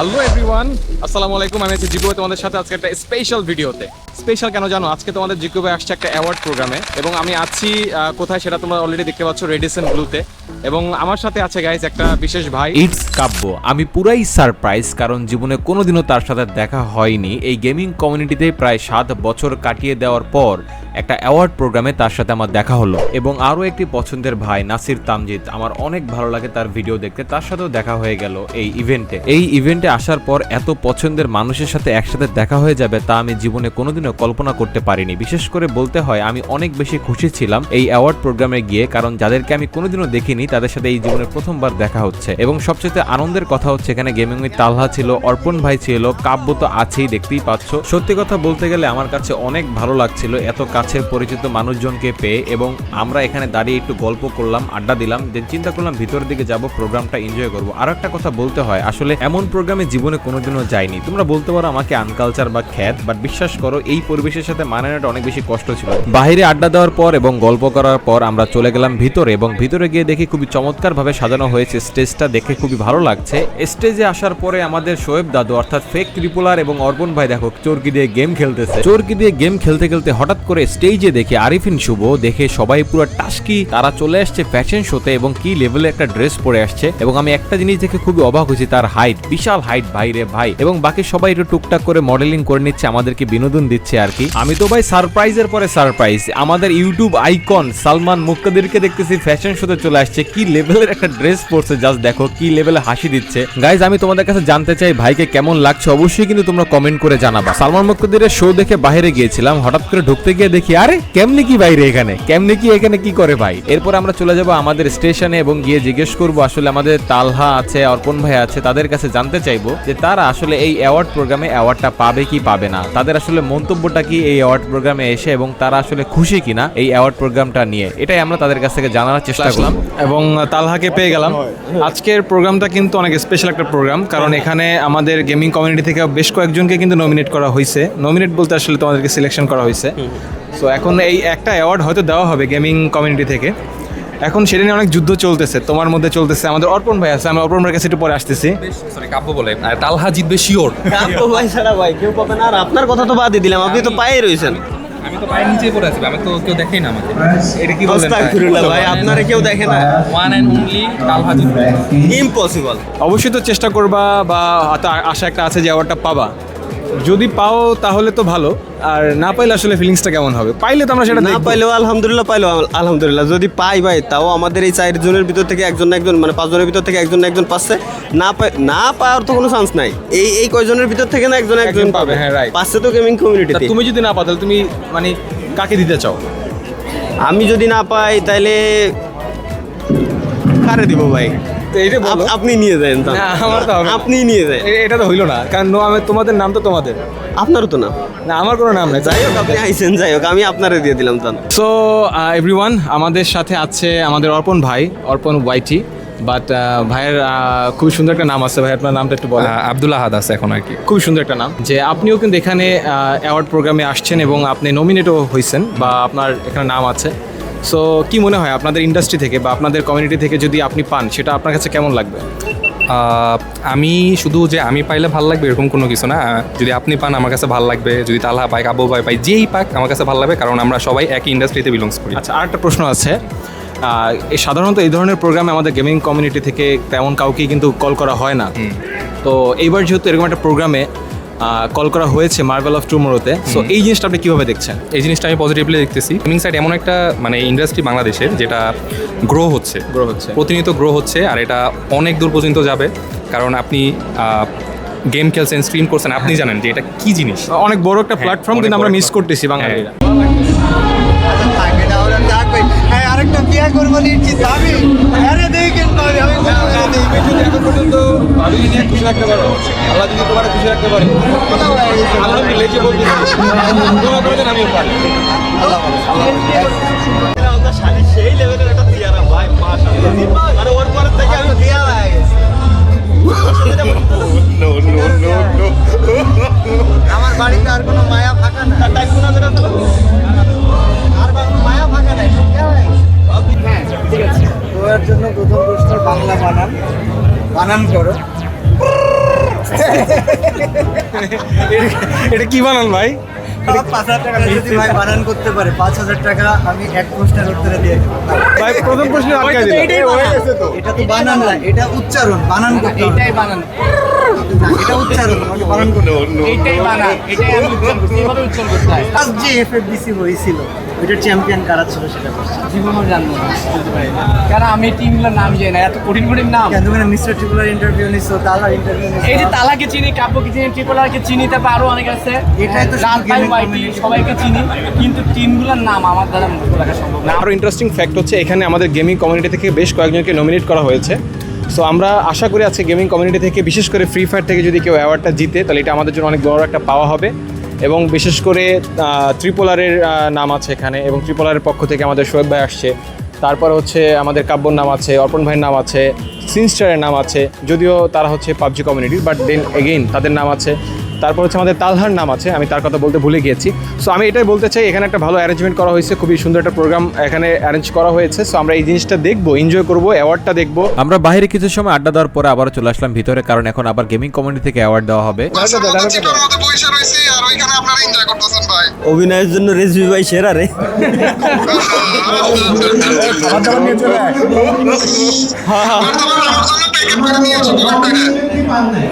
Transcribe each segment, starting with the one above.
Hello everyone আসসালামু আলাইকুম আমি আছি ভাই, তোমাদের সাথে আজকে একটা স্পেশাল ভিডিওতে স্পেশাল কেন জানো? আজকে তোমাদের জিকু ভাই আসছে একটা অ্যাওয়ার্ড প্রোগ্রামে এবং আমি আছি কোথায় সেটা তোমরা অলরেডি দেখতে পাচ্ছ রেডিসন ব্লুতে এবং আমার সাথে আছে গাইজ একটা বিশেষ ভাই। ইটস কাব্য। আমি পুরাই সারপ্রাইজ কারণ জীবনে কোনোদিনও তার সাথে দেখা হয়নি। এই গেমিং কমিউনিটিতে প্রায় সাত বছর কাটিয়ে দেওয়ার পর একটা অ্যাওয়ার্ড প্রোগ্রামে তার সাথে আমার দেখা হলো। এবং আরও একটি পছন্দের ভাই, নাসির তামজিদ আমার অনেক ভালো লাগে তার ভিডিও দেখতে, তার সাথেও দেখা হয়ে গেল এই ইভেন্টে এই ইভেন্টে আসার পর এত পছন্দের মানুষের সাথে একসাথে দেখা হয়ে যাবে তা আমি জীবনে কোনোদিনও কল্পনা করতে পারিনি। বিশেষ করে বলতে হয়, আমি অনেক বেশি খুশি ছিলাম এই অ্যাওয়ার্ড প্রোগ্রামে গিয়ে, কারণ যাদেরকে আমি কোনোদিনও দেখিনি, তাদের সাথে এই জীবনে প্রথমবার দেখা হচ্ছে। এবং সবচেয়ে আনন্দের কথা হচ্ছে, এখানে গেমিং উইথ তালহা ছিল, অর্পণ ভাই ছিল, কাব্য তো আছেই, দেখতেই পাচ্ছ। সত্যি কথা বলতে গেলে আমার কাছে অনেক ভালো লাগছিল, এত কাছের পরিচিত মানুষজনকে পেয়ে এবং আমরা এখানে দাঁড়িয়ে একটু গল্প করলাম, আড্ডা দিলাম যে চিন্তা করলাম ভিতরের দিকে যাব প্রোগ্রামটা এনজয় করব। আর একটা কথা বলতে হয়, আসলে এমন প্রোগ্রামে জীবনে কোনোদিনও যাইনি। তোমরা বলতে পারো আমাকে আনকালচার বা খ্যাত বাট বিশ্বাস করো, এই পরিবেশের সাথে মানানোটা অনেক বেশি কষ্ট ছিল। বাইরে আড্ডা দেওয়ার পর এবং গল্প করার পর আমরা চলে গেলাম ভিতরে এবং ভিতরে গিয়ে দেখি খুবই চমৎকার ভাবে সাজানো হয়েছে। স্টেজটা দেখে খুবই ভালো লাগছে। স্টেজে আসার পরে আমাদের শোয়েব দাদু, অর্থাৎ ফেক ত্রিপুলার এবং অর্পণ ভাই, দেখো, চোরকি দিয়ে গেম খেলতেছে। চোরকি দিয়ে গেম খেলতে খেলতে হঠাৎ করে স্টেজে দেখে আরিফিন শুভ দেখে সবাই পুরো টাস্কি। তারা চলে আসছে ফ্যাশন শোতে এবং কি লেভেলে একটা ড্রেস পরে আসছে। এবং আমি একটা জিনিস দেখে খুবই অবাক হয়েছি, তার হাইট বিশাল হাইট ভাই রে ভাই। এবং বাকি সবাই একটু টুকটাক করে মডেলিং করে নিচ্ছে, আমাদেরকে বিনোদন দিচ্ছে আর কি। আমি তো ভাই সারপ্রাইজের পরে সারপ্রাইজ আমাদের ইউটিউব আইকন সালমান মুক্তাদিরকে দেখতেছি ফ্যাশন শোতে চলে আসছে। কি লেভেলের একটা ড্রেস পরছে জাস্ট দেখো কি লেভেলে হাসি দিচ্ছে। গাইজ আমি তোমাদের কাছে জানতে চাই, ভাইকে কেমন লাগছে? অবশ্যই কিন্তু তোমরা কমেন্ট করে জানাবা। সালমান মুক্তাদিরের শো দেখে বাইরে গিয়েছিলাম, হঠাৎ করে ঢুকতে গিয়ে দেখি, আরে, কেমনে কি বাইরে এখানে? কেমনে কি এখানে কি করে ভাই? এরপর আমরা চলে যাব আমাদের স্টেশনে এবং গিয়ে জিজ্ঞেস করব আসলে আমাদের তালহা আছে, অর্পণ ভাই আছে, তাদের কাছে জানতে চাইব যে তারা আসলে এই অ্যাওয়ার্ড প্রোগ্রামে অ্যাওয়ার্ডটা পাবে কি পাবে না? তাদের আসলে মন্তব্যটা কি এই অ্যাওয়ার্ড প্রোগ্রামে এসে এবং তারা আসলে খুশি কিনা এই অ্যাওয়ার্ড প্রোগ্রামটা নিয়ে? এটাই আমরা তাদের কাছ থেকে জানার চেষ্টা করলাম এবং তালহাকে পেয়ে গেলাম। আজকের প্রোগ্রামটা কিন্তু অনেক স্পেশাল একটা প্রোগ্রাম কারণ এখানে আমাদের গেমিং কমিউনিটি থেকে বেশ কয়েকজনকে কিন্তু নমিনেট করা হয়েছে নমিনেট বলতে আসলে তোমাদেরকে সিলেকশন করা হয়েছে সো এখন এই একটা অ্যাওয়ার্ড হয়তো দেওয়া হবে গেমিং কমিউনিটি থেকে। এখন সেটা নিয়ে অনেক যুদ্ধ চলতেছে তোমার মধ্যে চলতেছে। আমাদের অর্পণ ভাই আছে আমি অর্পণ ভাইয়ের কাছে একটু পরে আসতেছি। সরি কাব্য বলে। তালহা জিতবে শিওর কাব্য ভাই ছাড়া ভাই কেউ পাবে না। আর আপনার কথা তো বাদই দিলাম আপনি তো পায়ে রয়েছেন। আমি তো পায়ের নিচে পড়ে আছি আমি তো কেউ দেখেই না আমাকে। এটা কি আস্তাগফিরুল্লাহ ভাই আপনারা কেউ দেখে না। ওয়ান অ্যান্ড অনলি তালহা জিতবে। ইম্পসিবল অবশ্যই তো চেষ্টা করবা বা আশা একটা আছে যে অ্যাওয়ার্ডটা পাবা। যদি পাও তাহলে তো ভালো। আর না পাইলে আসলে ফিলিংসটা কেমন হবে? পাইলে তো আমরা সেটা না। পাইলেও আলহামদুলিল্লাহ পাইলেও আলহামদুলিল্লাহ। যদি পাই ভাই তাও আমাদের এই চার জনের ভিতর থেকে একজন না একজন মানে পাঁচজনের ভিতর থেকে একজন না একজন পাচ্ছে। না পাই না পাওয়ার তো কোনো চান্স নাই। এই এই কয়জনের ভিতর থেকে না একজন একজন পাবে, হ্যাঁ, right. পাচ্ছে তো গেমিং তা কমিউনিটিতে তুমি যদি না পাও তাহলে তুমি মানে কাকে দিতে চাও? আমি যদি না পাই তাহলে কারে দিব ভাই? তো এইটা বলো। আপনি নিয়ে যান না, আমার তো আপনি নিয়ে যান। এটা তো হইল না কারণ আমি তোমাদের নাম তো তোমাদের। আপনারও তো না না আমার কোনো নাম নেই যাই হোক। আপনি আইসেন যাই হোক আমি আপনারে দিয়ে দিলাম তান সো এভরিওয়ান আমাদের সাথে আছে আমাদের অর্পণ ভাই অর্পণ ওয়াইটি বাট ভাইয়ের আহ, খুবই সুন্দর একটা নাম আছে। ভাই আপনার নামটা একটু বলেন। আব্দুল্লাহ হাদ আছে এখন আর কি। খুবই সুন্দর একটা নাম যে আপনিও কিন্তু এখানে অ্যাওয়ার্ড প্রোগ্রামে আসছেন এবং আপনি নমিনেটও হয়েছেন বা আপনার এখানে নাম আছে। সো কি মনে হয় আপনাদের ইন্ডাস্ট্রি থেকে বা আপনাদের কমিউনিটি থেকে যদি আপনি পান সেটা আপনার কাছে কেমন লাগবে? আমি শুধু যে আমি পাইলে ভালো লাগবে এরকম কোনো কিছু না। যদি আপনি পান আমার কাছে ভালো লাগবে। যদি তালহা পাই কাব্য ভাই পাই যেই পাক আমার কাছে ভালো লাগবে কারণ আমরা সবাই একই ইন্ডাস্ট্রিতে বিলংস করি। আচ্ছা আর একটা প্রশ্ন আছে। সাধারণত এই ধরনের প্রোগ্রামে আমাদের গেমিং কমিউনিটি থেকে তেমন কাউকেই কিন্তু কল করা হয় না। তো এইবার যেহেতু এরকম একটা প্রোগ্রামে কল করা হয়েছে মার্বেল অফ টুমোরোতে সো এই জিনিসটা আপনি কীভাবে দেখছেন? এই জিনিসটা আমি পজিটিভলি দেখতেছি। গেমিং সাইড এমন একটা মানে ইন্ডাস্ট্রি বাংলাদেশের যেটা গ্রো হচ্ছে। গ্রো হচ্ছে। প্রতিনিয়ত গ্রো হচ্ছে আর এটা অনেক দূর পর্যন্ত যাবে। কারণ আপনি গেম খেলছেন স্ট্রিম করছেন আপনি জানেন যে এটা কি জিনিস। অনেক বড় একটা হ্যাঁ, প্ল্যাটফর্ম কিন্তু আমরা মিস করতেছি বাঙালিরা। আরেকটা বিয়ে করব আমি রাখতে পারো। আল্লাহ যদি তোমার খুশি রাখতে পারে। আলহামদুলিল্লাহ এই যে বলতেছি দোয়া করে আমিও পারি সেই লেভেলের একটা চেয়ারা ভাই মাশাআল্লাহ। মানে ওর পরের থেকে আমি দিয়া হয়ে গেছি। আমার বাড়িতে আর কোনো মায়া ফাঁকা না তাই কোনা ধরে তো আর মায়া ফাঁকা নাই হ্যাঁ ঠিক আছে। তোমার জন্য প্রথম প্রশ্ন বাংলা বানান। বানান করো। এটা কি বানান ভাই? পাঁচ হাজার টাকা যদি ভাই বানান করতে পারে পাঁচ হাজার টাকা আমি এক প্রশ্নের উত্তরে দিয়ে দেবো। ভাই প্রথম প্রশ্ন আটকে এটা তো বানান না এটা উচ্চারণ বানান করতে এটাই বানান। এটা উচ্চারণ আমাকে বানান করতে এটাই বানান এটাই আমি উচ্চারণ করছি। এভাবে উচ্চারণ করতে হয়। Last যে এফএফডিসি হয়েছিল ওইটার চ্যাম্পিয়ন কারা ছিল সেটা জীবনও জানব না বলতে পারি না। কারণ আমি টিমগুলোর নাম জানি না? এত কঠিন কঠিন নাম। কেন তুমি মিস্টার ট্রিপুলার ইন্টারভিউ নিছো তালার ইন্টারভিউ এই যে তালাকে চিনি কাব্যকে চিনি ট্রিপলারকে চিনি তারপর আরও অনেক আছে। এটাই তো ওয়াইটি সবাইকে চিনি কিন্তু টিমগুলোর নাম আমার দ্বারা মনে রাখা সম্ভব না। আরও ইন্টারেস্টিং ফ্যাক্ট হচ্ছে এখানে আমাদের গেমিং কমিউনিটি থেকে বেশ কয়েকজনকে নমিনেট করা হয়েছে। সো আমরা আশা করি আজকে গেমিং কমিউনিটি থেকে বিশেষ করে ফ্রি ফায়ার থেকে যদি কেউ অ্যাওয়ার্ডটা জিতে তাহলে এটা আমাদের জন্য অনেক বড় একটা পাওয়া হবে। এবং বিশেষ করে ত্রিপোলারের নাম আছে এখানে এবং ত্রিপোলারের পক্ষ থেকে আমাদের শোয়েব ভাই আসছে। তারপর হচ্ছে আমাদের কাব্যর নাম আছে অর্পণ ভাইয়ের নাম আছে সিনস্টারের নাম আছে যদিও তারা হচ্ছে PUBG community but then again তাদের নাম আছে। তারপর হচ্ছে আমাদের তালহার নাম আছে আমি তার কথা বলতে ভুলে গিয়েছি। সো আমি এটাই বলতে চাই এখানে একটা ভালো অ্যারেঞ্জমেন্ট করা হয়েছে খুবই সুন্দর একটা প্রোগ্রাম এখানে অ্যারেঞ্জ করা হয়েছে। সো আমরা এই জিনিসটা দেখব এনজয় করব অ্যাওয়ার্ডটা দেখব। আমরা বাইরে কিছু সময় আড্ডা দেওয়ার পরে আবার চলে আসলাম ভিতরে কারণ এখন আবার গেমিং কমিউনিটি থেকে অ্যাওয়ার্ড দেওয়া হবে। আপনারা এনজয় করতেছেন ভাই। অভিনয়ের জন্য রেজবি ভাই সেরা রে।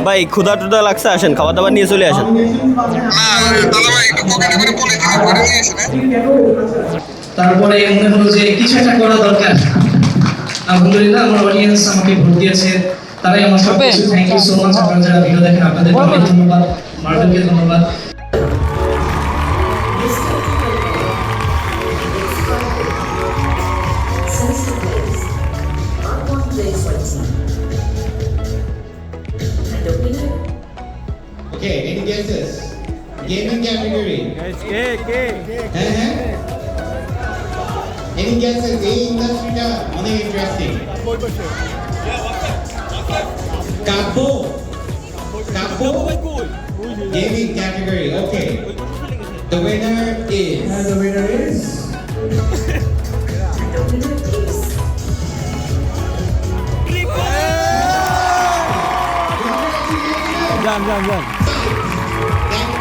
ভাই ক্ষুধা টুধা লাগছে আসেন খাবার দাবার নিয়ে চলে আসেন। তারপরে মনে হলো যে কিছু একটা করা দরকার। আলহামদুলিল্লাহ আমার অডিয়েন্স আমাকে ভোট দিয়েছে। তারাই আমার সব কিছু থ্যাংক ইউ সো মাচ আপনারা যারা ভিডিও দেখেন আপনাদেরকে অনেক ধন্যবাদ। ধন্যবাদ। Okay, any guesses? Gaming category. হ্যাঁ হ্যাঁ Any guesses? এই ইন্ডাস্ট্রিটা অনেক interesting Kavya Kavya gaming category okay The winner is And the winner is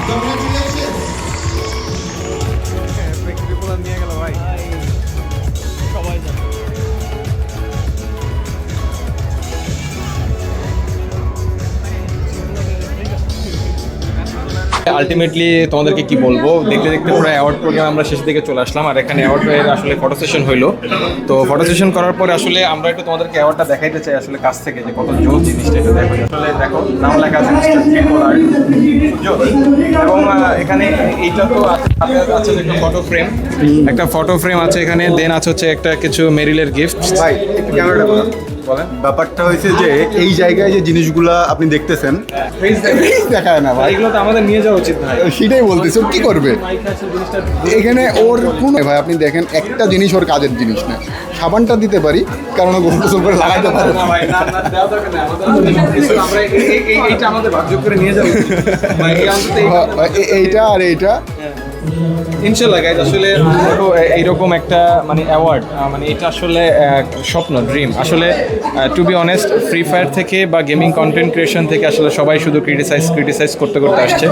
Congratulations! Ultimately তোমাদেরকে কি বলব? দেখতে দেখতে পুরো অ্যাওয়ার্ড প্রোগ্রাম আমরা শেষের দিকে চলে আসলাম, আর এখানে অ্যাওয়ার্ডের আসলে ফটো সেশন হইল। তো ফটো সেশন করার পরে আসলে আমরা একটু তোমাদেরকে অ্যাওয়ার্ডটা দেখাইতে চাই আসলে কাছ থেকে, যে কত জোর জিনিসটা এটা দেখো আসলে দেখো, নাম লেখা আছে এবং এখানে এইটা তো আছে একটা ফটো ফ্রেম একটা ফটো ফ্রেম আছে এখানে দেন আছে হচ্ছে একটা কিছু মেরিলের গিফট ভাই ক্যামেরাটা বলেন। ব্যাপারটা হয়েছে যে এই জায়গায় যে জিনিসগুলা আপনি দেখতেছেন দেখায়। না ভাই। এগুলো তো আমাদের নিয়ে যাওয়া উচিত ভাই। সেটাই বলতেছে কি করবে? এখানে ওর কোন ভাই আপনি দেখেন একটা জিনিস ওর কাজের জিনিস না। সাবানটা দিতে পারি কারণ ও গোসল টোসল করে লাগাতে পারে এইটা আর এইটা। ইনশাল্লাহ গাইজ আসলে এইরকম একটা মানে অ্যাওয়ার্ড মানে এটা আসলে স্বপ্ন ড্রিম আসলে to be honest free fire থেকে বা গেমিং কন্টেন্ট ক্রিয়েশন থেকে আসলে সবাই শুধু ক্রিটিসাইজ ক্রিটিসাইজ করতে করতে আসছে।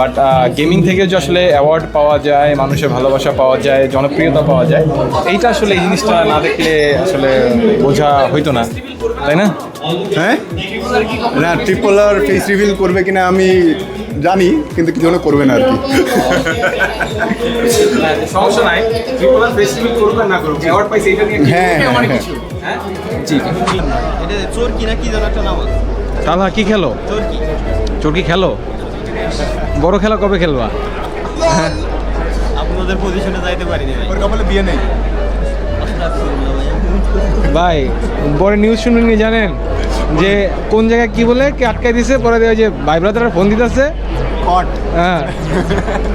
বাট গেমিং থেকে যে আসলে অ্যাওয়ার্ড পাওয়া যায় মানুষের ভালোবাসা পাওয়া যায় জনপ্রিয়তা পাওয়া যায় এইটা আসলে এই জিনিসটা না দেখলে আসলে বোঝা হইতো না। তাই না? হ্যাঁ? না ট্রিপলার ফেস রিভিল করবে কিনা আমি জানি কিন্তু কিছু জন্য করবে না আর কি। হ্যাঁ, সমস্যা নাই ট্রিপলার ফেস্টিভ্যাল করবে না করবে অ্যাওয়ার্ড পাইছে এটা নিয়ে কি- হ্যাঁ, হ্যাঁ, হ্যাঁ। কিছু হ্যাঁ? জি এটা চোর কিনা কি যেন একটা নাম তাহলে কি খেলো? চোর কি? চোরকি খেলো? বড় খেলা কবে খেলবা? আপনাদের পজিশনে যাইতে পারিনি ওর কপালে বিয়ে নেই। ভাই পরে নিউজ শুনুন জানেন? যে কোন জায়গায় কি বলে কে আটকাই দিছে পরে দেয় যে ভাই ব্রাদার ফোন দিতেছে। হ্যাঁ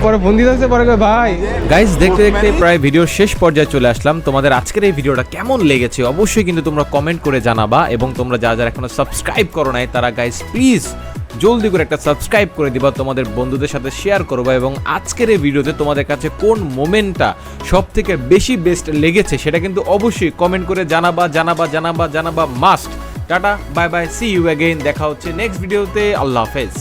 পরে ফোন দিতেছে পরে ভাই গাইস দেখতে দেখতে প্রায় ভিডিও শেষ পর্যায়ে চলে আসলাম। তোমাদের আজকের এই ভিডিওটা কেমন লেগেছে অবশ্যই কিন্তু তোমরা কমেন্ট করে জানাবা এবং তোমরা যারা যারা এখনও সাবস্ক্রাইব করো নাই তারা গাইস প্লিজ জলদি করে একটা সাবস্ক্রাইব করে দিবা, তোমাদের বন্ধুদের সাথে শেয়ার করবা এবং আজকের এই ভিডিওতে তোমাদের কাছে কোন মোমেন্টটা সব থেকে বেশি বেস্ট লেগেছে সেটা কিন্তু অবশ্যই কমেন্ট করে জানাবা জানাবা জানাবা জানাবা must tata bye bye see you again দেখা হচ্ছে নেক্সট ভিডিওতে আল্লাহ হাফেজ।